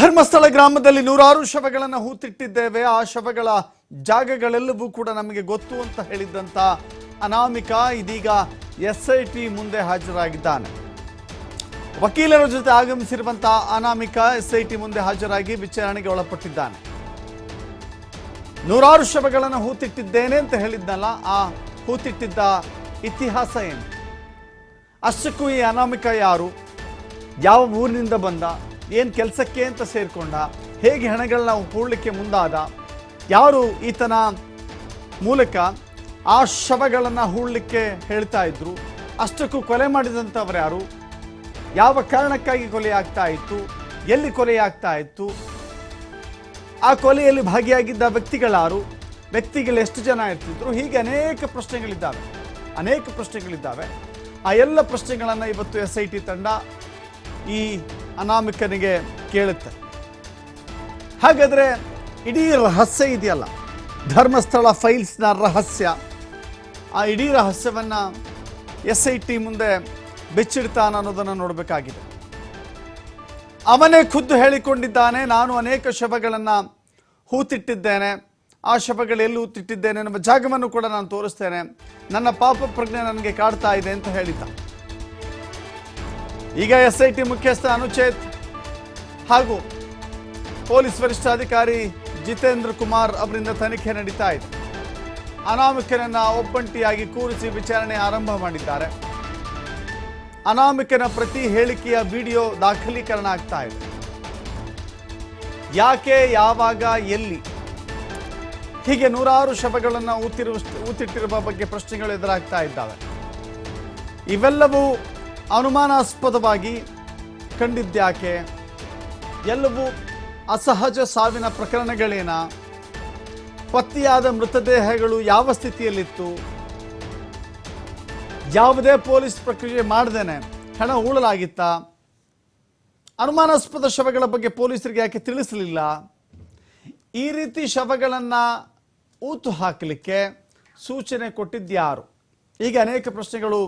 ಧರ್ಮಸ್ಥಳ ಗ್ರಾಮದಲ್ಲಿ ನೂರಾರು ಶವಗಳನ್ನು ಹೂತಿಟ್ಟಿದ್ದೇವೆ. ಆ ಶವಗಳ ಜಾಗಗಳೆಲ್ಲವೂ ಕೂಡ ನಮಗೆ ಗೊತ್ತು ಅಂತ ಹೇಳಿದ್ದಂತ ಅನಾಮಿಕ ಇದೀಗ ಎಸ್ ಐ ಟಿ ಮುಂದೆ ಹಾಜರಾಗಿದ್ದಾನೆ. ವಕೀಲರ ಜೊತೆ ಆಗಮಿಸಿರುವಂತಹ ಅನಾಮಿಕ ಎಸ್ ಐ ಟಿ ಮುಂದೆ ಹಾಜರಾಗಿ ವಿಚಾರಣೆಗೆ ಒಳಪಟ್ಟಿದ್ದಾನೆ. ನೂರಾರು ಶವಗಳನ್ನು ಹೂತಿಟ್ಟಿದ್ದೇನೆ ಅಂತ ಹೇಳಿದ್ನಲ್ಲ, ಆ ಹೂತಿಟ್ಟಿದ್ದ ಇತಿಹಾಸ ಏನು? ಅಷ್ಟಕ್ಕೂ ಈ ಅನಾಮಿಕ ಯಾರು? ಯಾವ ಊರಿನಿಂದ ಬಂದ? ಏನು ಕೆಲಸಕ್ಕೆ ಅಂತ ಸೇರಿಕೊಂಡ, ಹೇಗೆ ಹಣಗಳನ್ನ ಹೂಡಲಿಕ್ಕೆ ಮುಂದಾದ, ಯಾರು ಈತನ ಮೂಲಕ ಆ ಶವಗಳನ್ನು ಹೂಡಲಿಕ್ಕೆ ಹೇಳ್ತಾ ಇದ್ರು, ಅಷ್ಟಕ್ಕೂ ಕೊಲೆ ಮಾಡಿದಂಥವ್ರು ಯಾರು, ಯಾವ ಕಾರಣಕ್ಕಾಗಿ ಕೊಲೆ ಆಗ್ತಾ ಇತ್ತು, ಎಲ್ಲಿ ಕೊಲೆ ಆಗ್ತಾ ಇತ್ತು, ಆ ಕೊಲೆಯಲ್ಲಿ ಭಾಗಿಯಾಗಿದ್ದ ವ್ಯಕ್ತಿಗಳಾರು, ವ್ಯಕ್ತಿಗಳು ಎಷ್ಟು ಜನ ಇರ್ತಿದ್ರು, ಹೀಗೆ ಅನೇಕ ಪ್ರಶ್ನೆಗಳಿದ್ದಾವೆ ಅನೇಕ ಪ್ರಶ್ನೆಗಳಿದ್ದಾವೆ. ಆ ಎಲ್ಲ ಪ್ರಶ್ನೆಗಳನ್ನು ಇವತ್ತು ಎಸ್ ಐ ಟಿ ತಂಡ ಈ ಅನಾಮಿಕನಿಗೆ ಕೇಳುತ್ತೆ. ಹಾಗಾದರೆ ಇಡೀ ರಹಸ್ಯ ಇದೆಯಲ್ಲ? ಧರ್ಮಸ್ಥಳ ಫೈಲ್ಸ್ನ ರಹಸ್ಯ. ಆ ಇಡೀ ರಹಸ್ಯವನ್ನು ಎಸ್ ಐ ಟಿ ಮುಂದೆ ಬೆಚ್ಚಿಡ್ತಾನ ಅನ್ನೋದನ್ನು ನೋಡಬೇಕಾಗಿದೆ. ಅವನೇ ಖುದ್ದು ಹೇಳಿಕೊಂಡಿದ್ದಾನೆ, ನಾನು ಅನೇಕ ಶವಗಳನ್ನು ಹೂತಿಟ್ಟಿದ್ದೇನೆ. ಆ ಶವಗಳು ಹೂತಿಟ್ಟಿದ್ದೇನೆ ಎನ್ನುವ ಜಾಗವನ್ನು ಕೂಡ ನಾನು ತೋರಿಸ್ತೇನೆ. ನನ್ನ ಪಾಪ ಪ್ರಜ್ಞೆ ನನಗೆ ಕಾಡ್ತಾ ಇದೆ ಅಂತ ಹೇಳಿದ್ದ. ಈಗ ಎಸ್ಐಟಿ ಮುಖ್ಯಸ್ಥ ಅನುಚೇತ್ ಹಾಗೂ ಪೊಲೀಸ್ ವರಿಷ್ಠಾಧಿಕಾರಿ ಜಿತೇಂದ್ರ ಕುಮಾರ್ ಅವರಿಂದ ತನಿಖೆ ನಡೀತಾ ಇದೆ. ಅನಾಮಿಕನನ್ನ ಒಬ್ಬಂಟಿಯಾಗಿ ಕೂರಿಸಿ ವಿಚಾರಣೆ ಆರಂಭ ಮಾಡಿದ್ದಾರೆ. ಅನಾಮಿಕನ ಪ್ರತಿ ಹೇಳಿಕೆಯ ವಿಡಿಯೋ ದಾಖಲೀಕರಣ ಆಗ್ತಾ ಇದೆ. ಯಾಕೆ, ಯಾವಾಗ, ಎಲ್ಲಿ? ಹೀಗೆ ನೂರಾರು ಶಬಗಳನ್ನು ಊತಿರುವ ಊತಿಟ್ಟಿರುವ ಬಗ್ಗೆ ಪ್ರಶ್ನೆಗಳು ಎದುರಾಗ್ತಾ ಇದ್ದಾವೆ. ಇವೆಲ್ಲವೂ ಅನುಮಾನಾಸ್ಪದವಾಗಿ ಕಂಡಿದ್ದ್ಯಾಕೆ? ಎಲ್ಲವೂ ಅಸಹಜ ಸಾವಿನ ಪ್ರಕರಣಗಳೇನ? ಪತ್ತೆಯಾದ ಮೃತದೇಹಗಳು ಯಾವ ಸ್ಥಿತಿಯಲ್ಲಿತ್ತು? ಯಾವುದೇ ಪೊಲೀಸ್ ಪ್ರಕ್ರಿಯೆ ಮಾಡದೇನೆ ಹಣ ಹೂಳಲಾಗಿತ್ತ? ಅನುಮಾನಾಸ್ಪದ ಶವಗಳ ಬಗ್ಗೆ ಪೊಲೀಸರಿಗೆ ಯಾಕೆ ತಿಳಿಸಲಿಲ್ಲ? ಈ ರೀತಿ ಶವಗಳನ್ನು ಊತು ಹಾಕಲಿಕ್ಕೆ ಸೂಚನೆ ಕೊಟ್ಟಿದ್ಯಾರು ಈಗ ಅನೇಕ ಪ್ರಶ್ನೆಗಳು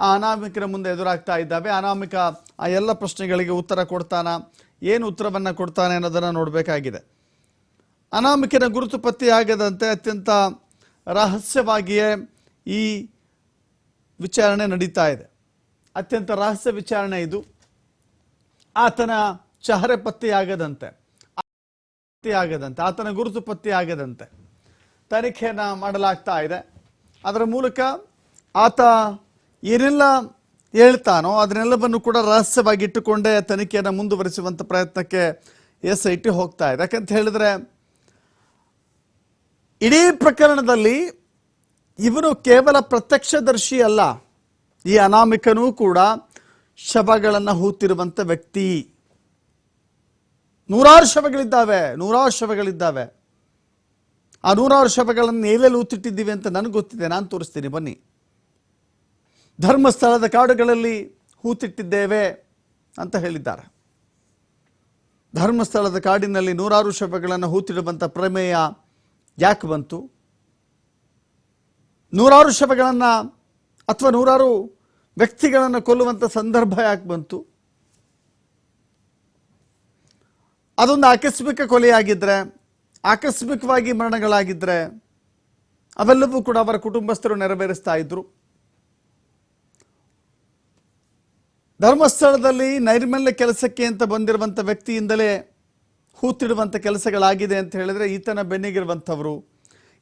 ಆ ಅನಾಮಿಕರ ಮುಂದೆ ಎದುರಾಗ್ತಾ ಇದ್ದಾವೆ. ಅನಾಮಿಕ ಆ ಎಲ್ಲ ಪ್ರಶ್ನೆಗಳಿಗೆ ಉತ್ತರ ಕೊಡ್ತಾನ? ಏನು ಉತ್ತರವನ್ನು ಕೊಡ್ತಾನೆ ಅನ್ನೋದನ್ನು ನೋಡಬೇಕಾಗಿದೆ. ಅನಾಮಿಕನ ಗುರುತು ಪತ್ತೆಯಾಗದಂತೆ ಅತ್ಯಂತ ರಹಸ್ಯವಾಗಿಯೇ ಈ ವಿಚಾರಣೆ ನಡೀತಾ ಇದೆ. ಅತ್ಯಂತ ರಹಸ್ಯ ವಿಚಾರಣೆ ಇದು. ಆತನ ಚಹರೆ ಪತ್ತೆಯಾಗದಂತೆ ಪತ್ತೆಯಾಗದಂತೆ ಆತನ ಗುರುತು ಪತ್ತೆಯಾಗದಂತೆ ತನಿಖೆಯನ್ನು ಮಾಡಲಾಗ್ತಾ ಇದೆ. ಅದರ ಮೂಲಕ ಆತ ಏನೆಲ್ಲ ಹೇಳ್ತಾನೋ ಅದನ್ನೆಲ್ಲವನ್ನು ಕೂಡ ರಹಸ್ಯವಾಗಿ ಇಟ್ಟುಕೊಂಡೇ ತನಿಖೆಯನ್ನು ಮುಂದುವರಿಸುವಂಥ ಪ್ರಯತ್ನಕ್ಕೆ ಎಸ್ ಐ ಟಿ ಹೋಗ್ತಾ ಇದೆ. ಯಾಕಂತ ಹೇಳಿದ್ರೆ ಇಡೀ ಪ್ರಕರಣದಲ್ಲಿ ಇವನು ಕೇವಲ ಪ್ರತ್ಯಕ್ಷದರ್ಶಿ ಅಲ್ಲ, ಈ ಅನಾಮಿಕನೂ ಕೂಡ ಶವಗಳನ್ನು ಹೂತಿರುವಂಥ ವ್ಯಕ್ತಿ. ನೂರಾರು ಶವಗಳಿದ್ದಾವೆ ನೂರಾರು ಶವಗಳಿದ್ದಾವೆ. ಆ ನೂರಾರು ಶವಗಳನ್ನು ಎಲ್ಲೆಲ್ಲಿ ಹೂತಿಟ್ಟಿದ್ದೀವಿ ಅಂತ ನನಗೆ ಗೊತ್ತಿದೆ, ನಾನು ತೋರಿಸ್ತೀನಿ, ಬನ್ನಿ. ಧರ್ಮಸ್ಥಳದ ಕಾಡುಗಳಲ್ಲಿ ಹೂತಿಟ್ಟಿದ್ದೇವೆ ಅಂತ ಹೇಳಿದ್ದಾರೆ. ಧರ್ಮಸ್ಥಳದ ಕಾಡಿನಲ್ಲಿ ನೂರಾರು ಶವಗಳನ್ನು ಹೂತಿಡುವಂಥ ಪ್ರಮೇಯ ಯಾಕೆ ಬಂತು? ನೂರಾರು ಶವಗಳನ್ನು ಅಥವಾ ನೂರಾರು ವ್ಯಕ್ತಿಗಳನ್ನು ಕೊಲ್ಲುವಂಥ ಸಂದರ್ಭ ಯಾಕೆ ಬಂತು? ಅದೊಂದು ಆಕಸ್ಮಿಕ ಕೊಲೆಯಾಗಿದ್ದರೆ ಆಕಸ್ಮಿಕವಾಗಿ ಮರಣಗಳಾಗಿದ್ದರೆ ಅವೆಲ್ಲವೂ ಕೂಡ ಅವರ ಕುಟುಂಬಸ್ಥರು ನೆರವೇರಿಸ್ತಾ ಇದ್ರು. ಧರ್ಮಸ್ಥಳದಲ್ಲಿ ನೈರ್ಮಲ್ಯ ಕೆಲಸಕ್ಕೆ ಅಂತ ಬಂದಿರುವಂಥ ವ್ಯಕ್ತಿಯಿಂದಲೇ ಹೂತಿಡುವಂಥ ಕೆಲಸಗಳಾಗಿದೆ ಅಂತ ಹೇಳಿದ್ರೆ ಈತನ ಬೆನ್ನಿಗಿರುವಂಥವರು,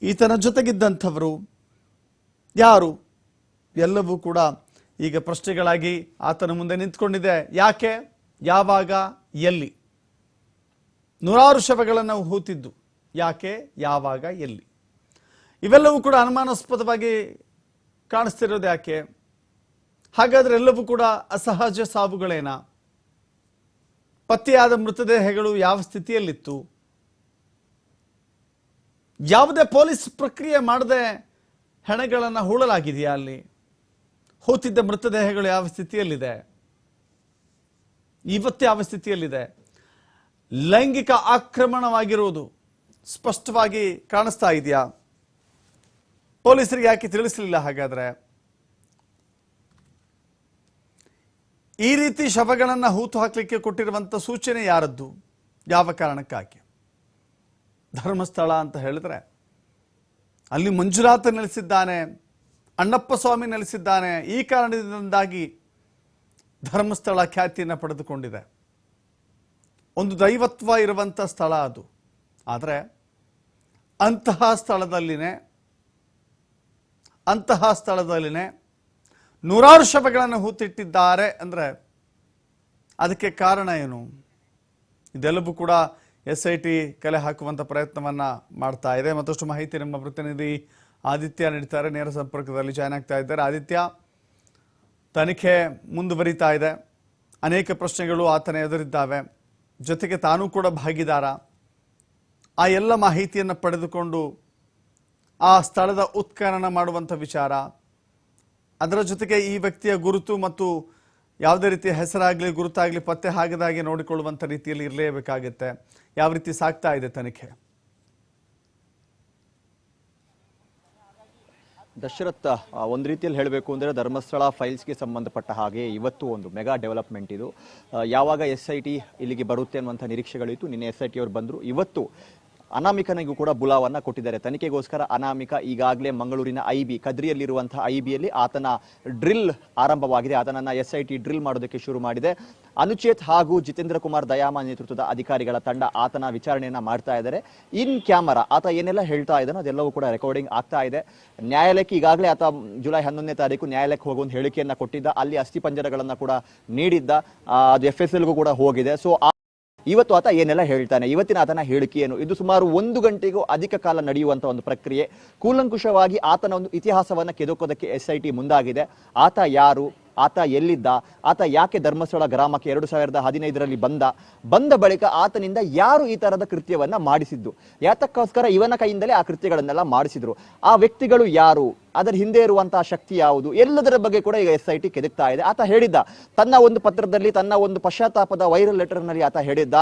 ಈತನ ಜೊತೆಗಿದ್ದಂಥವರು ಯಾರು? ಎಲ್ಲವೂ ಕೂಡ ಈಗ ಪ್ರಶ್ನೆಗಳಾಗಿ ಆತನ ಮುಂದೆ ನಿಂತ್ಕೊಂಡಿದೆ. ಯಾಕೆ? ಯಾವಾಗ? ಎಲ್ಲಿ? ನೂರಾರು ಶವಗಳನ್ನು ಹೂತಿದ್ದು. ಯಾಕೆ? ಯಾವಾಗ? ಎಲ್ಲಿ? ಇವೆಲ್ಲವೂ ಕೂಡ ಅನುಮಾನಾಸ್ಪದವಾಗಿ ಕಾಣಿಸ್ತಿರೋದು ಯಾಕೆ? ಹಾಗಾದ್ರೆ ಎಲ್ಲವೂ ಕೂಡ ಅಸಹಜ ಸಾವುಗಳೇನಾ? ಪತ್ತೆಯಾದ ಮೃತದೇಹಗಳು ಯಾವ ಸ್ಥಿತಿಯಲ್ಲಿತ್ತು? ಯಾವುದೇ ಪೊಲೀಸ್ ಪ್ರಕ್ರಿಯೆ ಮಾಡದೆ ಹೆಣಗಳನ್ನು ಹೂಳಲಾಗಿದೆಯಾ ಅಲ್ಲಿ? ಹೋತಿದ್ದ ಮೃತದೇಹಗಳು ಯಾವ ಸ್ಥಿತಿಯಲ್ಲಿದೆ? ಇವತ್ತು ಯಾವ ಸ್ಥಿತಿಯಲ್ಲಿದೆ? ಲೈಂಗಿಕ ಆಕ್ರಮಣವಾಗಿರುವುದು ಸ್ಪಷ್ಟವಾಗಿ ಕಾಣಿಸ್ತಾ ಇದೆಯಾ? ಪೊಲೀಸರಿಗೆ ಯಾಕೆ ತಿಳಿಸಲಿಲ್ಲ ಹಾಗಾದ್ರೆ? ಈ ರೀತಿ ಶವಗಳನ್ನು ಹೂತು ಹಾಕಲಿಕ್ಕೆ ಕೊಟ್ಟಿರುವಂಥ ಸೂಚನೆ ಯಾರದ್ದು? ಯಾವ ಕಾರಣಕ್ಕಾಗಿ? ಧರ್ಮಸ್ಥಳ ಅಂತ ಹೇಳಿದ್ರೆ, ಅಲ್ಲಿ ಮಂಜುನಾಥ ನೆಲೆಸಿದ್ದಾನೆ, ಅಣ್ಣಪ್ಪ ಸ್ವಾಮಿ ನೆಲೆಸಿದ್ದಾನೆ, ಈ ಕಾರಣದಿಂದಾಗಿ ಧರ್ಮಸ್ಥಳ ಖ್ಯಾತಿಯನ್ನು ಪಡೆದುಕೊಂಡಿದೆ. ಒಂದು ದೈವತ್ವ ಇರುವಂಥ ಸ್ಥಳ ಅದು. ಆದರೆ ಅಂತಹ ಸ್ಥಳದಲ್ಲಿನೇ ಅಂತಹ ಸ್ಥಳದಲ್ಲಿನೇ ನೂರಾರು ಶವಗಳನ್ನು ಹೂತಿಟ್ಟಿದ್ದಾರೆ ಅಂದರೆ ಅದಕ್ಕೆ ಕಾರಣ ಏನು? ಇದೆಲ್ಲವೂ ಕೂಡ ಎಸ್ ಐ ಟಿ ಕಲೆ ಹಾಕುವಂಥ ಪ್ರಯತ್ನವನ್ನು ಮಾಡ್ತಾ ಇದೆ. ಮತ್ತಷ್ಟು ಮಾಹಿತಿ ನಮ್ಮ ಪ್ರತಿನಿಧಿ ಆದಿತ್ಯ ನೀಡ್ತಾರೆ. ನೇರ ಸಂಪರ್ಕದಲ್ಲಿ ಜಾಯ್ನ್ ಆಗ್ತಾ ಇದ್ದಾರೆ. ಆದಿತ್ಯ, ತನಿಖೆ ಮುಂದುವರಿತಾ ಇದೆ. ಅನೇಕ ಪ್ರಶ್ನೆಗಳು ಆತನ ಎದುರಿದ್ದಾವೆ. ಜೊತೆಗೆ ತಾನೂ ಕೂಡ ಭಾಗಿದಾರ. ಆ ಎಲ್ಲ ಮಾಹಿತಿಯನ್ನು ಪಡೆದುಕೊಂಡು ಆ ಸ್ಥಳದ ಉತ್ಖನನ ಮಾಡುವಂಥ ವಿಚಾರ ಅದರ ಜೊತೆಗೆ ಈ ವ್ಯಕ್ತಿಯ ಗುರುತು ಮತ್ತು ಯಾವುದೇ ರೀತಿಯ ಹೆಸರಾಗಲಿ, ಗುರುತಾಗಲಿ, ಪತ್ತೆ ಆಗದಾಗೆ ನೋಡಿಕೊಳ್ಳುವಂಥ ರೀತಿಯಲ್ಲಿ ಇರಲೇಬೇಕಾಗುತ್ತೆ. ಯಾವ ರೀತಿ ಸಾಕ್ತಾ ಇದೆ ತನಿಖೆ? ದಶರಥ್ ಒಂದು ರೀತಿಯಲ್ಲಿ ಹೇಳಬೇಕು ಅಂದರೆ ಧರ್ಮಸ್ಥಳ ಫೈಲ್ಸ್ಗೆ ಸಂಬಂಧಪಟ್ಟ ಹಾಗೆ ಇವತ್ತು ಒಂದು ಮೆಗಾ ಡೆವಲಪ್ಮೆಂಟ್ ಇದು. ಯಾವಾಗ ಎಸ್ ಐ ಟಿ ಇಲ್ಲಿಗೆ ಬರುತ್ತೆ ಅನ್ನುವಂಥ ನಿರೀಕ್ಷೆಗಳಿತ್ತು. ನಿನ್ನೆ ಎಸ್ ಐ ಟಿ ಅವರು ಬಂದರು. ಇವತ್ತು ಅನಾಮಿಕನಿಗೂ ಕೂಡ ಬುಲಾವನ್ನ ಕೊಟ್ಟಿದ್ದಾರೆ. ತನಿಖೆಗೋಸ್ಕರ ಅನಾಮಿಕ ಈಗಾಗಲೇ ಮಂಗಳೂರಿನ ಐ ಬಿ ಕದ್ರಿಯಲ್ಲಿರುವಂತಹ ಐ ಬಿಯಲ್ಲಿ ಆತನ ಡ್ರಿಲ್ ಆರಂಭವಾಗಿದೆ. ಆತನನ್ನ ಎಸ್ ಐ ಟಿ ಡ್ರಿಲ್ ಮಾಡೋದಕ್ಕೆ ಶುರು ಮಾಡಿದೆ. ಅನುಚೇತ್ ಹಾಗೂ ಜಿತೇಂದ್ರ ಕುಮಾರ್ ದಯಾಮ ನೇತೃತ್ವದ ಅಧಿಕಾರಿಗಳ ತಂಡ ಆತನ ವಿಚಾರಣೆಯನ್ನ ಮಾಡ್ತಾ ಇದ್ದಾರೆ. ಇನ್ ಕ್ಯಾಮರಾ ಆತ ಏನೆಲ್ಲ ಹೇಳ್ತಾ ಇದ್ದಾನೋ ಅದೆಲ್ಲವೂ ಕೂಡ ರೆಕಾರ್ಡಿಂಗ್ ಆಗ್ತಾ ಇದೆ. ನ್ಯಾಯಾಲಯಕ್ಕೆ ಈಗಾಗಲೇ ಆತ ಜುಲೈ ಹನ್ನೊಂದನೇ ತಾರೀಕು ನ್ಯಾಯಾಲಯಕ್ಕೆ ಹೋಗುವ ಒಂದು ಹೇಳಿಕೆಯನ್ನ ಕೊಟ್ಟಿದ್ದ. ಅಲ್ಲಿ ಅಸ್ಥಿಪಂಜರಗಳನ್ನ ಕೂಡ ನೀಡಿದ್ದ. ಅದು ಎಫ್ ಎಸ್ ಎಲ್ಗೂ ಕೂಡ ಹೋಗಿದೆ. ಸೊ ಇವತ್ತು ಆತ ಏನೆಲ್ಲ ಹೇಳ್ತಾನೆ? ಇವತ್ತಿನ ಆತನ ಹೇಳಿಕೆ ಏನು? ಇದು ಸುಮಾರು ಒಂದು ಗಂಟೆಗೂ ಅಧಿಕ ಕಾಲ ನಡೆಯುವಂತ ಒಂದು ಪ್ರಕ್ರಿಯೆ. ಕೂಲಂಕುಷವಾಗಿ ಆತನ ಒಂದು ಇತಿಹಾಸವನ್ನ ಕೆದಕೋದಕ್ಕೆ ಎಸ್ ಐ ಟಿ ಮುಂದಾಗಿದೆ. ಆತ ಯಾರು? ಆತ ಎಲ್ಲಿದ್ದ? ಆತ ಯಾಕೆ ಧರ್ಮಸ್ಥಳ ಗ್ರಾಮಕ್ಕೆ ಎರಡು ಸಾವಿರದ ಹದಿನೈದರಲ್ಲಿ ಬಂದ? ಬಂದ ಬಳಿಕ ಆತನಿಂದ ಯಾರು ಈ ತರದ ಕೃತ್ಯವನ್ನ ಮಾಡಿಸಿದ್ದು? ಯಾತಕ್ಕೋಸ್ಕರ ಇವನ ಕೈಯಿಂದಲೇ ಆ ಕೃತ್ಯಗಳನ್ನೆಲ್ಲ ಮಾಡಿಸಿದ್ರು? ಆ ವ್ಯಕ್ತಿಗಳು ಯಾರು? ಅದರ ಹಿಂದೆ ಇರುವಂತಹ ಶಕ್ತಿ ಯಾವುದು? ಎಲ್ಲದರ ಬಗ್ಗೆ ಕೂಡ ಈಗ ಎಸ್ ಐ ಟಿ ಕೆದಕ್ತಾ ಇದೆ. ಆತ ಹೇಳಿದ್ದ, ತನ್ನ ಒಂದು ಪತ್ರದಲ್ಲಿ, ತನ್ನ ಒಂದು ಪಶ್ಚಾತ್ತಾಪದ ವೈರಲ್ ಲೆಟರ್ನಲ್ಲಿ ಆತ ಹೇಳಿದ್ದ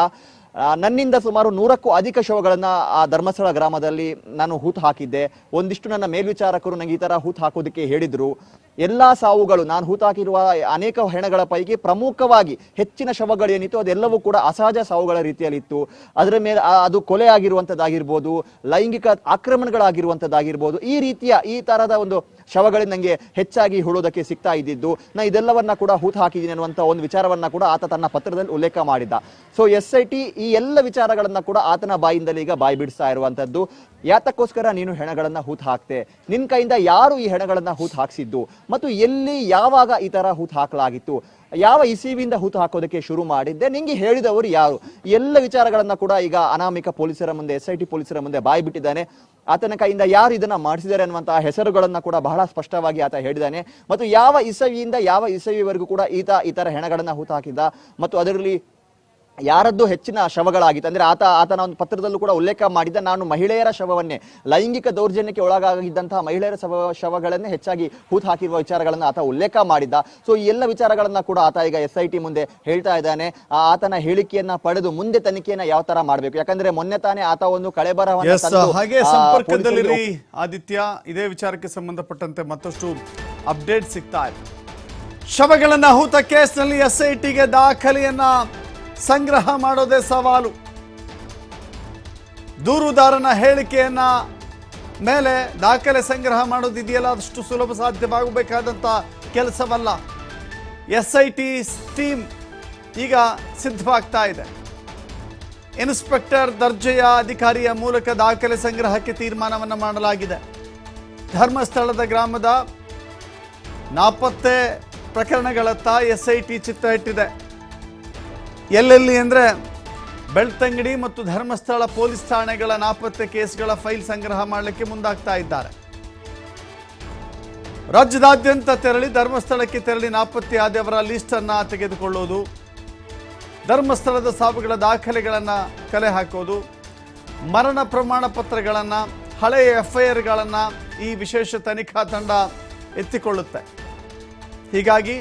ನನ್ನಿಂದ ಸುಮಾರು ನೂರಕ್ಕೂ ಅಧಿಕ ಶವಗಳನ್ನ ಆ ಧರ್ಮಸ್ಥಳ ಗ್ರಾಮದಲ್ಲಿ ನಾನು ಹೂತು ಹಾಕಿದ್ದೆ. ಒಂದಿಷ್ಟು ನನ್ನ ಮೇಲ್ವಿಚಾರಕರು ನನಗೆ ಈ ತರ ಹೂತು ಹಾಕೋದಕ್ಕೆ ಹೇಳಿದ್ರು. ಎಲ್ಲಾ ಸಾವುಗಳು, ನಾನು ಹೂತಾಕಿರುವ ಅನೇಕ ಹೆಣಗಳ ಪೈಕಿ ಪ್ರಮುಖವಾಗಿ ಹೆಚ್ಚಿನ ಶವಗಳೇನಿತ್ತು ಅದೆಲ್ಲವೂ ಕೂಡ ಅಸಹಜ ಸಾವುಗಳ ರೀತಿಯಲ್ಲಿತ್ತು. ಅದರ ಮೇಲೆ ಅದು ಕೊಲೆ ಆಗಿರುವಂಥದ್ದಾಗಿರ್ಬೋದು ಲೈಂಗಿಕ ಆಕ್ರಮಣಗಳಾಗಿರುವಂಥದ್ದಾಗಿರ್ಬೋದು ಈ ರೀತಿಯ ಈ ತರಹದ ಒಂದು ಶವಗಳು ನನಗೆ ಹೆಚ್ಚಾಗಿ ಹುಳೋದಕ್ಕೆ ಸಿಗ್ತಾ ಇದ್ದಿದ್ದು, ನಾ ಇದೆಲ್ಲವನ್ನ ಕೂಡ ಹೂತು ಹಾಕಿದ್ದೀನಿ ಅನ್ನುವಂಥ ಒಂದು ವಿಚಾರವನ್ನ ಕೂಡ ಆತ ತನ್ನ ಪತ್ರದಲ್ಲಿ ಉಲ್ಲೇಖ ಮಾಡಿದ್ದ. ಸೊ ಎಸ್ ಐ ಟಿ ಈ ಎಲ್ಲ ವಿಚಾರಗಳನ್ನ ಕೂಡ ಆತನ ಬಾಯಿಂದಲೇ ಈಗ ಬಾಯಿ ಬಿಡಿಸ್ತಾ ಇರುವಂಥದ್ದು ಯಾತಕ್ಕೋಸ್ಕರ ನೀನು ಹೆಣಗಳನ್ನ ಹೂತು ಹಾಕ್ತೆ ನಿನ್ ಕೈಯಿಂದ ಯಾರು ಈ ಹೆಣಗಳನ್ನ ಹೂತು ಹಾಕ್ಸಿದ್ದು ಮತ್ತು ಎಲ್ಲಿ ಯಾವಾಗ ಈ ತರ ಹೂತು ಹಾಕಲಾಗಿತ್ತು? ಯಾವ ಇಸಿವಿಯಿಂದ ಹೂತು ಹಾಕೋದಕ್ಕೆ ಶುರು ಮಾಡಿದ್ದೆ? ನಿಂಗೆ ಹೇಳಿದವರು ಯಾರು? ಎಲ್ಲ ವಿಚಾರಗಳನ್ನು ಕೂಡ ಈಗ ಅನಾಮಿಕ ಪೊಲೀಸರ ಮುಂದೆ, ಎಸ್ ಐ ಟಿ ಪೊಲೀಸರ ಮುಂದೆ ಬಾಯಿ ಬಿಟ್ಟಿದ್ದಾನೆ. ಆತನ ಕೈಯಿಂದ ಯಾರು ಇದನ್ನ ಮಾಡಿಸಿದ್ದಾರೆ ಅನ್ನುವಂತಹ ಹೆಸರುಗಳನ್ನು ಕೂಡ ಬಹಳ ಸ್ಪಷ್ಟವಾಗಿ ಆತ ಹೇಳಿದ್ದಾನೆ. ಮತ್ತು ಯಾವ ಇಸವಿಯಿಂದ ಯಾವ ಇಸವಿವರೆಗೂ ಕೂಡ ಈತ ಈ ತರ ಹೆಣಗಳನ್ನ ಹೂತು ಹಾಕಿದ್ದ? ಮತ್ತು ಅದರಲ್ಲಿ ಯಾರದ್ದು ಹೆಚ್ಚಿನ ಶವಗಳಾಗಿತ್ತು. ಅಂದ್ರೆ ಆತ ಆತನ ಒಂದು ಪತ್ರದಲ್ಲೂ ಕೂಡ ಉಲ್ಲೇಖ ಮಾಡಿದ ನಾನು ಮಹಿಳೆಯರ ಶವವನ್ನೇ. ಲೈಂಗಿಕ ದೌರ್ಜನ್ಯಕ್ಕೆ ಒಳಗಾಗಿದ್ದಂತಹ ಮಹಿಳೆಯರ ಶವ ಶವಗಳನ್ನೇ ಹೆಚ್ಚಾಗಿ ಹೂತು ಹಾಕಿರುವ ವಿಚಾರಗಳನ್ನು ಆತ ಉಲ್ಲೇಖ ಮಾಡಿದ್ದ. ಸೊ ಈ ಎಲ್ಲ ವಿಚಾರಗಳನ್ನ ಕೂಡ ಆತ ಈಗ ಎಸ್ ಐ ಟಿ ಮುಂದೆ ಹೇಳ್ತಾ ಇದ್ದಾನೆ. ಆತನ ಹೇಳಿಕೆಯನ್ನ ಪಡೆದು ಮುಂದೆ ತನಿಖೆಯನ್ನ ಯಾವ ತರ ಮಾಡಬೇಕು? ಯಾಕಂದ್ರೆ ಮೊನ್ನೆ ತಾನೇ ಆತ ಒಂದು ಕಳೆಬರವನ್ನ ಹಾಗೆ ಆ, ಸಂಪರ್ಕದಲ್ಲಿರಿ ಆದಿತ್ಯ. ಇದೇ ವಿಚಾರಕ್ಕೆ ಸಂಬಂಧಪಟ್ಟಂತೆ ಮತ್ತಷ್ಟು ಅಪ್ಡೇಟ್ ಸಿಗ್ತಾ ಇದೆ. ಶವಗಳನ್ನ ಹೂತ ಕೇಸ್ನಲ್ಲಿ ಎಸ್ ಐ ಟಿಗೆ ದಾಖಲೆಯನ್ನ ಸಂಗ್ರಹ ಮಾಡೋದೇ ಸವಾಲು. ದೂರುದಾರನ ಹೇಳಿಕೆಯನ್ನ ಮೇಲೆ ದಾಖಲೆ ಸಂಗ್ರಹ ಮಾಡೋದಿದೆಯಲ್ಲ, ಅದಷ್ಟು ಸುಲಭ ಸಾಧ್ಯವಾಗಬೇಕಾದಂಥ ಕೆಲಸವಲ್ಲ. ಎಸ್ ಐ ಟಿ ಟೀಮ್ ಈಗ ಸಿದ್ಧವಾಗ್ತಾ ಇದೆ. ಇನ್ಸ್ಪೆಕ್ಟರ್ ದರ್ಜೆಯ ಅಧಿಕಾರಿಯ ಮೂಲಕ ದಾಖಲೆ ಸಂಗ್ರಹಕ್ಕೆ ತೀರ್ಮಾನವನ್ನು ಮಾಡಲಾಗಿದೆ. ಧರ್ಮಸ್ಥಳದ ಗ್ರಾಮದ ನಾಪತ್ತೆ ಪ್ರಕರಣಗಳತ್ತ ಎಸ್ ಐ ಟಿ ಚಿತ್ರ ಇಟ್ಟಿದೆ. ಎಲ್ಲೆಲ್ಲಿ ಅಂದರೆ ಬೆಳ್ತಂಗಡಿ ಮತ್ತು ಧರ್ಮಸ್ಥಳ ಪೊಲೀಸ್ ಠಾಣೆಗಳ ನಾಪತ್ತೆ ಕೇಸ್ಗಳ ಫೈಲ್ ಸಂಗ್ರಹ ಮಾಡಲಿಕ್ಕೆ ಮುಂದಾಗ್ತಾ ಇದ್ದಾರೆ. ರಾಜ್ಯದಾದ್ಯಂತ ತೆರಳಿ ಧರ್ಮಸ್ಥಳಕ್ಕೆ ತೆರಳಿ ನಾಪತ್ತೆಯಾದವರ ಲಿಸ್ಟನ್ನು ತೆಗೆದುಕೊಳ್ಳೋದು, ಧರ್ಮಸ್ಥಳದ ಸಾವುಗಳ ದಾಖಲೆಗಳನ್ನು ಕಲೆ ಹಾಕೋದು, ಮರಣ ಪ್ರಮಾಣ ಪತ್ರಗಳನ್ನು, ಹಳೆಯ ಎಫ್ ಐ ಆರ್ಗಳನ್ನು ಈ ವಿಶೇಷ ತನಿಖಾ ತಂಡ ಎತ್ತಿಕೊಳ್ಳುತ್ತೆ. ಹೀಗಾಗಿ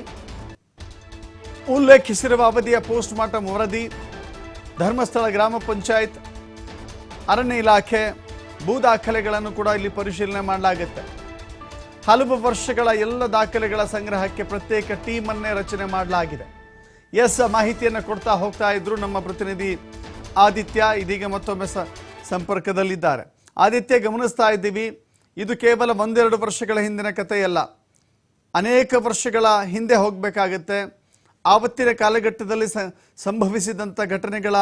ಉಲ್ಲೇಖಿಸಿರುವ ಅವಧಿಯ ಪೋಸ್ಟ್ ಮಾರ್ಟಮ್ ವರದಿ, ಧರ್ಮಸ್ಥಳ ಗ್ರಾಮ ಪಂಚಾಯತ್, ಅರಣ್ಯ ಇಲಾಖೆ, ಭೂ ದಾಖಲೆಗಳನ್ನು ಕೂಡ ಇಲ್ಲಿ ಪರಿಶೀಲನೆ ಮಾಡಲಾಗುತ್ತೆ. ಹಲವು ವರ್ಷಗಳ ಎಲ್ಲ ದಾಖಲೆಗಳ ಸಂಗ್ರಹಕ್ಕೆ ಪ್ರತ್ಯೇಕ ಟೀಮನ್ನೇ ರಚನೆ ಮಾಡಲಾಗಿದೆ. ಎಸ್ ಮಾಹಿತಿಯನ್ನು ಕೊಡ್ತಾ ಹೋಗ್ತಾ ಇದ್ರು ನಮ್ಮ ಪ್ರತಿನಿಧಿ ಆದಿತ್ಯ, ಇದೀಗ ಮತ್ತೊಮ್ಮೆ ಸಂಪರ್ಕದಲ್ಲಿದ್ದಾರೆ. ಆದಿತ್ಯ, ಗಮನಿಸ್ತಾ ಇದ್ದೀವಿ. ಇದು ಕೇವಲ ಒಂದೆರಡು ವರ್ಷಗಳ ಹಿಂದಿನ ಕಥೆಯಲ್ಲ. ಅನೇಕ ವರ್ಷಗಳ ಹಿಂದೆ ಹೋಗಬೇಕಾಗತ್ತೆ. ಆವತ್ತಿನ ಕಾಲಘಟ್ಟದಲ್ಲಿ ಸಂಭವಿಸಿದಂಥ ಘಟನೆಗಳ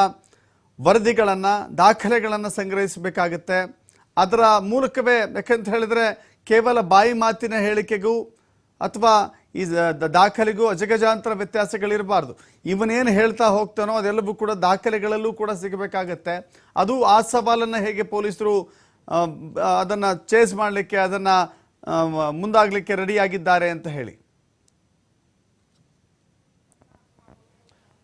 ವರದಿಗಳನ್ನು, ದಾಖಲೆಗಳನ್ನು ಸಂಗ್ರಹಿಸಬೇಕಾಗತ್ತೆ. ಅದರ ಮೂಲಕವೇ ಯಾಕಂತ ಹೇಳಿದರೆ ಕೇವಲ ಬಾಯಿ ಮಾತಿನ ಹೇಳಿಕೆಗೂ ಅಥವಾ ಈ ದಾಖಲೆಗೂ ಅಜಗಜಾಂತರ ವ್ಯತ್ಯಾಸಗಳಿರಬಾರ್ದು. ಇವನೇನು ಹೇಳ್ತಾ ಹೋಗ್ತಾನೋ ಅದೆಲ್ಲವೂ ಕೂಡ ದಾಖಲೆಗಳಲ್ಲೂ ಕೂಡ ಸಿಗಬೇಕಾಗತ್ತೆ. ಅದು ಆ ಸವಾಲನ್ನು ಹೇಗೆ ಪೊಲೀಸರು ಅದನ್ನು ಚೇಸ್ ಮಾಡಲಿಕ್ಕೆ, ಅದನ್ನು ಮುಂದಾಗಲಿಕ್ಕೆ ರೆಡಿಯಾಗಿದ್ದಾರೆ ಅಂತ ಹೇಳಿ.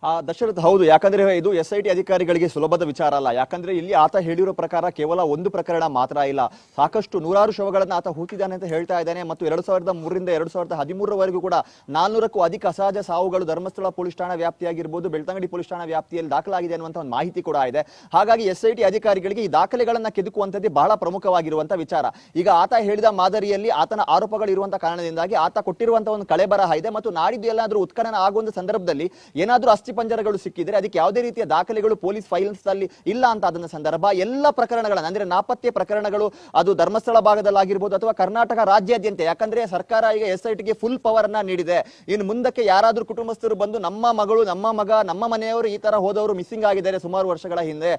ಆ, ದಶರಥ್ ಹೌದು. ಯಾಕಂದ್ರೆ ಇದು ಎಸ್ ಐ ಟಿ ಅಧಿಕಾರಿಗಳಿಗೆ ಸುಲಭದ ವಿಚಾರ ಅಲ್ಲ. ಯಾಕಂದ್ರೆ ಇಲ್ಲಿ ಆತ ಹೇಳಿರೋ ಪ್ರಕಾರ ಕೇವಲ ಒಂದು ಪ್ರಕರಣ ಮಾತ್ರ ಇಲ್ಲ. ಸಾಕಷ್ಟು ನೂರಾರು ಶವಗಳನ್ನು ಆತ ಹೂತಿದ್ದಾನೆ ಅಂತ ಹೇಳ್ತಾ ಇದ್ದಾನೆ. ಮತ್ತು ಎರಡು ಸಾವಿರದ ಮೂರರಿಂದ ಎರಡು ಸಾವಿರದ ಹದಿಮೂರರವರೆಗೂ ಕೂಡ ನಾನ್ನೂರಕ್ಕೂ ಅಧಿಕ ಅಸಹಜ ಸಾವುಗಳು ಧರ್ಮಸ್ಥಳ ಪೊಲೀಸ್ ಠಾಣಾ ವ್ಯಾಪ್ತಿಯಾಗಿರ್ಬೋದು, ಬೆಳ್ತಂಗಡಿ ಪೊಲೀಸ್ ಠಾಣಾ ವ್ಯಾಪ್ತಿಯಲ್ಲಿ ದಾಖಲಾಗಿದೆ ಅನ್ನುವಂಥ ಒಂದು ಮಾಹಿತಿ ಕೂಡ ಇದೆ. ಹಾಗಾಗಿ ಎಸ್ ಐ ಟಿ ಅಧಿಕಾರಿಗಳಿಗೆ ಈ ದಾಖಲೆಗಳನ್ನು ಕೆದುಕುವಂಥದ್ದೇ ಬಹಳ ಪ್ರಮುಖವಾಗಿರುವಂಥ ವಿಚಾರ. ಈಗ ಆತ ಹೇಳಿದ ಮಾದರಿಯಲ್ಲಿ ಆತನ ಆರೋಪಗಳು ಇರುವಂತ ಕಾರಣದಿಂದಾಗಿ ಆತ ಕೊಟ್ಟಿರುವಂಥ ಒಂದು ಕಳೆಬರಹ ಇದೆ. ಮತ್ತು ನಾಡಿದ್ದು ಎಲ್ಲಾದರೂ ಉತ್ಖನನ ಆಗುವಂಥ ಸಂದರ್ಭದಲ್ಲಿ ಏನಾದ್ರೂ ಅಸ್ಥಿಪಂಜರಗಳು ಸಿಕ್ಕಿದ್ರೆ ಅದಕ್ಕೆ ಯಾವುದೇ ರೀತಿಯ ದಾಖಲೆಗಳು ಪೊಲೀಸ್ ಫೈಲ್ಸ್ ಅಲ್ಲಿ ಇಲ್ಲ ಅಂತ ಅದನ್ನ ಸಂದರ್ಭ, ಎಲ್ಲ ಪ್ರಕರಣಗಳನ್ನ, ಅಂದ್ರೆ ನಾಪತ್ತೆ ಪ್ರಕರಣಗಳು, ಅದು ಧರ್ಮಸ್ಥಳ ಭಾಗದಲ್ಲಾಗಿರ್ಬೋದು ಅಥವಾ ಕರ್ನಾಟಕ ರಾಜ್ಯಾದ್ಯಂತ, ಯಾಕಂದ್ರೆ ಸರ್ಕಾರ ಈಗ ಎಸ್ ಐ ಟಿಗೆ ಫುಲ್ ಪವರ್ ಅನ್ನ ನೀಡಿದೆ. ಇನ್ನು ಮುಂದಕ್ಕೆ ಯಾರಾದರೂ ಕುಟುಂಬಸ್ಥರು ಬಂದು ನಮ್ಮ ಮಗಳು, ನಮ್ಮ ಮಗ, ನಮ್ಮ ಮನೆಯವರು ಈ ತರ ಹೋದವರು ಮಿಸ್ಸಿಂಗ್ ಆಗಿದ್ದಾರೆ ಸುಮಾರು ವರ್ಷಗಳ ಹಿಂದೆ.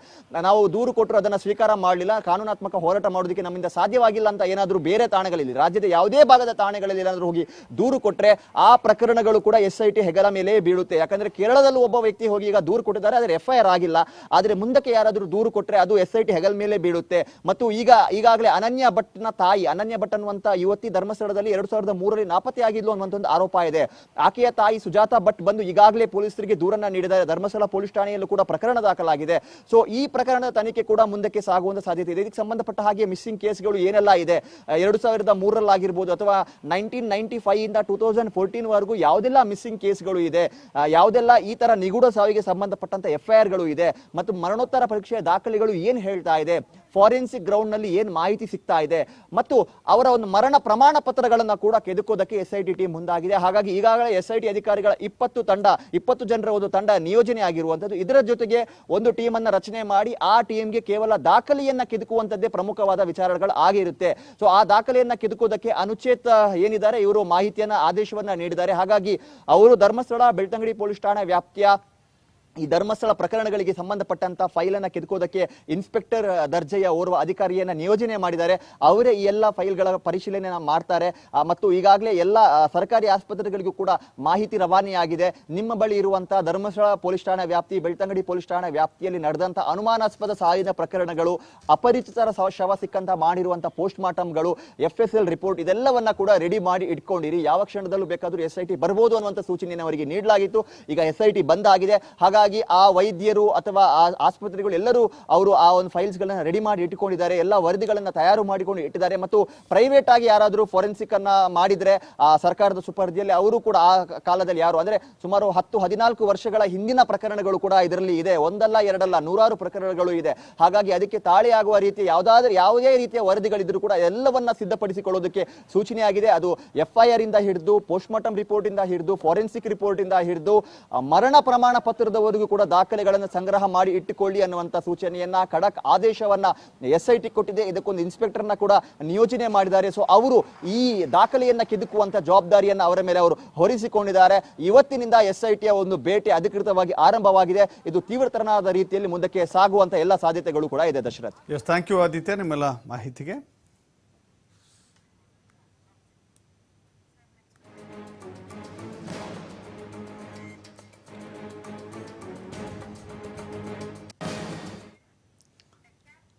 ನಾವು ದೂರು ಕೊಟ್ಟರು, ಅದನ್ನ ಸ್ವೀಕಾರ ಮಾಡಲಿಲ್ಲ, ಕಾನೂನಾತ್ಮಕ ಹೋರಾಟ ಮಾಡೋದಕ್ಕೆ ನಮ್ಮಿಂದ ಸಾಧ್ಯವಾಗಿಲ್ಲ ಅಂತ ಏನಾದರೂ ಬೇರೆ ತಾಣಗಳಲ್ಲಿ, ರಾಜ್ಯದ ಯಾವುದೇ ಭಾಗದ ತಾಣಗಳಲ್ಲಿ ಏನಾದ್ರೂ ಹೋಗಿ ದೂರು ಕೊಟ್ರೆ, ಆ ಪ್ರಕರಣಗಳು ಕೂಡ ಎಸ್ ಐ ಟಿ ಹೆಗಲ ಮೇಲೆ ಬೀಳುತ್ತೆ. ಯಾಕಂದ್ರೆ ಕೇರಳದಲ್ಲೂ ಒಬ್ಬ ವ್ಯಕ್ತಿ ಹೋಗಿ ಈಗ ದೂರು ಕೊಟ್ಟಿದ್ದಾರೆ, ಆದರೆ ಎಫ್ ಐ ಆಗಿಲ್ಲ. ಆದರೆ ಮುಂದಕ್ಕೆ ಯಾರಾದರೂ ದೂರು ಕೊಟ್ಟರೆ ಅದು ಎಸ್ ಐ ಹೆಗಲ ಮೇಲೆ ಬೀಳುತ್ತೆ. ಮತ್ತು ಈಗ, ಈಗಾಗಲೇ ಅನನ್ಯ ಭಟ್ನ ತಾಯಿ, ಅನನ್ಯ ಭಟ್ ಅನ್ನುವಂತ ಯುವತಿ ಧರ್ಮಸ್ಥಳದಲ್ಲಿ ಎರಡು ಸಾವಿರದ ಮೂರರಲ್ಲಿ ನಾಪತ್ತೆ ಆಗಿದ್ಲು ಅನ್ನುವಂತ ಒಂದು ಆರೋಪ ಇದೆ. ಆಕೆಯ ತಾಯಿ ಸುಜಾತ ಭಟ್ ಬಂದು ಈಗಾಗಲೇ ಪೊಲೀಸರಿಗೆ ದೂರನ್ನ ನೀಡಿದ್ದಾರೆ. ಧರ್ಮಸ್ಥಳ ಪೊಲೀಸ್ ಠಾಣೆಯಲ್ಲೂ ಕೂಡ ಪ್ರಕರಣ ದಾಖಲಾಗಿದೆ. ಸೊ, ಈ ಪ್ರಕರಣದ ತನಿಖೆ ಕೂಡ ಮುಂದಕ್ಕೆ ಸಾಗುವಂತ ಸಾಧ್ಯತೆ ಇದೆ. ಇದಕ್ಕೆ ಸಂಬಂಧಪಟ್ಟ ಹಾಗೆ ಮಿಸ್ಸಿಂಗ್ ಕೇಸ್ಗಳು ಏನೆಲ್ಲ ಇದೆ? ಎರಡು ಸಾವಿರದ ಮೂರರಲ್ಲಾಗಿರ್ಬೋದು ಅಥವಾ ನೈನ್ಟೀನ್ ನೈನ್ಟಿ ಫೈವ್ ಇಂದ ಟೂ ತೌಸಂಡ್ ಫೋರ್ಟೀನ್ ವರೆಗೂ ಯಾವುದೆಲ್ಲ ಮಿಸ್ಸಿಂಗ್ ಕೇಸ್ಗಳು ಇದೆ? ಯಾವುದೆಲ್ಲ ಈ ತರ ನಿಗೂಢ ಸಾವಿಗೆ ಸಂಬಂಧಪಟ್ಟಂತ ಎಫ್ಐಆರ್ಗಳು ಇದೆ ಮತ್ತು ಮರಣೋತ್ತರ ಪರೀಕ್ಷೆಯ ದಾಖಲೆಗಳು ಏನು ಹೇಳ್ತಾ ಇದೆ? ಫಾರೆನ್ಸಿಕ್ ಗ್ರೌಂಡ್ನಲ್ಲಿ ಏನ್ ಮಾಹಿತಿ ಸಿಗ್ತಾ ಇದೆ ಮತ್ತು ಅವರ ಒಂದು ಮರಣ ಪ್ರಮಾಣ ಪತ್ರಗಳನ್ನ ಕೂಡ ಕೆದಕೋದಕ್ಕೆ ಎಸ್ ಐ ಟಿ ಟೀಮ್ ಮುಂದಾಗಿದೆ. ಹಾಗಾಗಿ ಈಗಾಗಲೇ ಎಸ್ ಐ ಟಿ ಅಧಿಕಾರಿಗಳ ಇಪ್ಪತ್ತು ತಂಡ, ಇಪ್ಪತ್ತು ಜನರ ಒಂದು ತಂಡ ನಿಯೋಜನೆ ಆಗಿರುವಂತದ್ದು ಇದರ ಜೊತೆಗೆ ಒಂದು ಟೀಮ್ ಅನ್ನ ರಚನೆ ಮಾಡಿ ಆ ಟೀಮ್ಗೆ ಕೇವಲ ದಾಖಲೆಯನ್ನ ಕೆದಕುವಂತದ್ದೇ ಪ್ರಮುಖವಾದ ವಿಚಾರಗಳು ಆಗಿರುತ್ತೆ. ಸೊ ಆ ದಾಖಲೆಯನ್ನ ಕೆದಕೋದಕ್ಕೆ ಅನುಚೇತ ಏನಿದ್ದಾರೆ, ಇವರು ಮಾಹಿತಿಯನ್ನ, ಆದೇಶವನ್ನ ನೀಡಿದ್ದಾರೆ. ಹಾಗಾಗಿ ಅವರು ಧರ್ಮಸ್ಥಳ, ಬೆಳ್ತಂಗಡಿ ಪೊಲೀಸ್ ಠಾಣೆ ವ್ಯಾಪ್ತಿಯ ಈ ಧರ್ಮಸ್ಥಳ ಪ್ರಕರಣಗಳಿಗೆ ಸಂಬಂಧಪಟ್ಟಂತ ಫೈಲ್ ಅನ್ನ ಕೆದಕೋದಕ್ಕೆ ಇನ್ಸ್ಪೆಕ್ಟರ್ ದರ್ಜೆಯ ಓರ್ವ ಅಧಿಕಾರಿಯನ್ನ ನಿಯೋಜನೆ ಮಾಡಿದ್ದಾರೆ. ಅವರೇ ಈ ಎಲ್ಲ ಫೈಲ್ಗಳ ಪರಿಶೀಲನೆ ಮಾಡ್ತಾರೆ. ಮತ್ತು ಈಗಾಗಲೇ ಎಲ್ಲ ಸರ್ಕಾರಿ ಆಸ್ಪತ್ರೆಗಳಿಗೂ ಕೂಡ ಮಾಹಿತಿ ರವಾನೆಯಾಗಿದೆ. ನಿಮ್ಮ ಬಳಿ ಇರುವಂತಹ ಧರ್ಮಸ್ಥಳ ಪೊಲೀಸ್ ಠಾಣೆ ವ್ಯಾಪ್ತಿ, ಬೆಳ್ತಂಗಡಿ ಪೊಲೀಸ್ ಠಾಣೆ ವ್ಯಾಪ್ತಿಯಲ್ಲಿ ನಡೆದಂತಹ ಅನುಮಾನಾಸ್ಪದ ಸಾವಿನ ಪ್ರಕರಣಗಳು, ಅಪರಿಚಿತರ ಶವ ಸಿಕ್ಕಂತ ಮಾಡಿರುವಂತಹ ಪೋಸ್ಟ್ ಮಾರ್ಟಮ್ಗಳು ಎಫ್ ಎಸ್ ಎಲ್ ರಿಪೋರ್ಟ್ ಇದೆಲ್ಲವನ್ನ ಕೂಡ ರೆಡಿ ಮಾಡಿ ಇಟ್ಕೊಂಡಿರಿ. ಯಾವ ಕ್ಷಣದಲ್ಲೂ ಬೇಕಾದರೂ ಎಸ್ ಐ ಟಿ ಬರ್ಬೋದು ಅನ್ನುವಂಥ ಸೂಚನೆಯನ್ನು ಅವರಿಗೆ ನೀಡಲಾಗಿತ್ತು. ಈಗ ಎಸ್ ಐ ಟಿ ಬಂದಾಗಿದೆ. ಹಾಗಾಗಿ ಆ ವೈದ್ಯರು ಅಥವಾ ಆ ಆಸ್ಪತ್ರೆಗಳು ಎಲ್ಲರೂ ಅವರು ಆ ಒಂದು ಫೈಲ್ಸ್ ಗಳನ್ನ ರೆಡಿ ಮಾಡಿ ಇಟ್ಟುಕೊಂಡಿದ್ದಾರೆ. ಎಲ್ಲ ವರದಿಗಳನ್ನ ತಯಾರು ಮಾಡಿಕೊಂಡು ಇಟ್ಟಿದ್ದಾರೆ. ಮತ್ತು ಪ್ರೈವೇಟ್ ಆಗಿ ಯಾರಾದರೂ ಫೋರೆನ್ಸಿಕ್ ಅನ್ನ ಮಾಡಿದ್ರೆ, ಆ ಸರ್ಕಾರದ ಸುಪರ್ದಿಯಲ್ಲಿ ಅವರು ಕೂಡ ಆ ಕಾಲದಲ್ಲಿ ಯಾರು? ಅಂದ್ರೆ ಸುಮಾರು ಹತ್ತು, ಹದಿನಾಲ್ಕು ವರ್ಷಗಳ ಹಿಂದಿನ ಪ್ರಕರಣಗಳು ಕೂಡ ಇದರಲ್ಲಿ ಇದೆ. ಒಂದಲ್ಲ, ಎರಡಲ್ಲ, ನೂರಾರು ಪ್ರಕರಣಗಳು ಇದೆ. ಹಾಗಾಗಿ ಅದಕ್ಕೆ ತಾಳೆಯಾಗುವ ರೀತಿ ಯಾವುದಾದ್ರೂ ಯಾವುದೇ ರೀತಿಯ ವರದಿಗಳಿದ್ರು ಕೂಡ ಎಲ್ಲವನ್ನ ಸಿದ್ಧಪಡಿಸಿಕೊಳ್ಳೋದಕ್ಕೆ ಸೂಚನೆಯಾಗಿದೆ. ಅದು ಎಫ್ಐಆರ್ ಇಂದ ಹಿಡಿದು ಪೋಸ್ಟ್ ಮಾರ್ಟಮ್ ರಿಪೋರ್ಟ್ ಇಂದ ಹಿಡಿದು ಫೋರೆನ್ಸಿಕ್ ರಿಪೋರ್ಟ್ ಇಂದ ಹಿಡಿದು ಮರಣ ಪ್ರಮಾಣ ಕೂಡ ದಾಖಲೆಗಳನ್ನು ಸಂಗ್ರಹ ಮಾಡಿ ಇಟ್ಟುಕೊಳ್ಳಿ ಅನ್ನುವಂತ ಸೂಚನೆಯನ್ನ ಖಡಕ್ ಆದೇಶವನ್ನ ಎಸ್ ಐ ಟಿ ಕೊಟ್ಟಿದೆ ಇದಕ್ಕೊಂದು ಇನ್ಸ್ಪೆಕ್ಟರ್ನ ಕೂಡ ನಿಯೋಜನೆ ಮಾಡಿದ್ದಾರೆ. ಸೊ ಅವರು ಈ ದಾಖಲೆಯನ್ನ ಕೆದುಕುವಂತ ಜವಾಬ್ದಾರಿಯನ್ನ ಅವರ ಮೇಲೆ ಅವರು ಹೊರಿಸಿಕೊಂಡಿದ್ದಾರೆ. ಇವತ್ತಿನಿಂದ ಎಸ್ ಐ ಟಿಯ ಒಂದು ಭೇಟಿ ಅಧಿಕೃತವಾಗಿ ಆರಂಭವಾಗಿದೆ. ಇದು ತೀವ್ರತರನಾದ ರೀತಿಯಲ್ಲಿ ಮುಂದಕ್ಕೆ ಸಾಗುವಂತ ಎಲ್ಲ ಸಾಧ್ಯತೆಗಳು ಕೂಡ ಇದೆ ದಶರಥ್. ಥ್ಯಾಂಕ್ ಯು ಆದಿತ್ಯ ನಿಮ್ಮೆಲ್ಲ ಮಾಹಿತಿಗೆ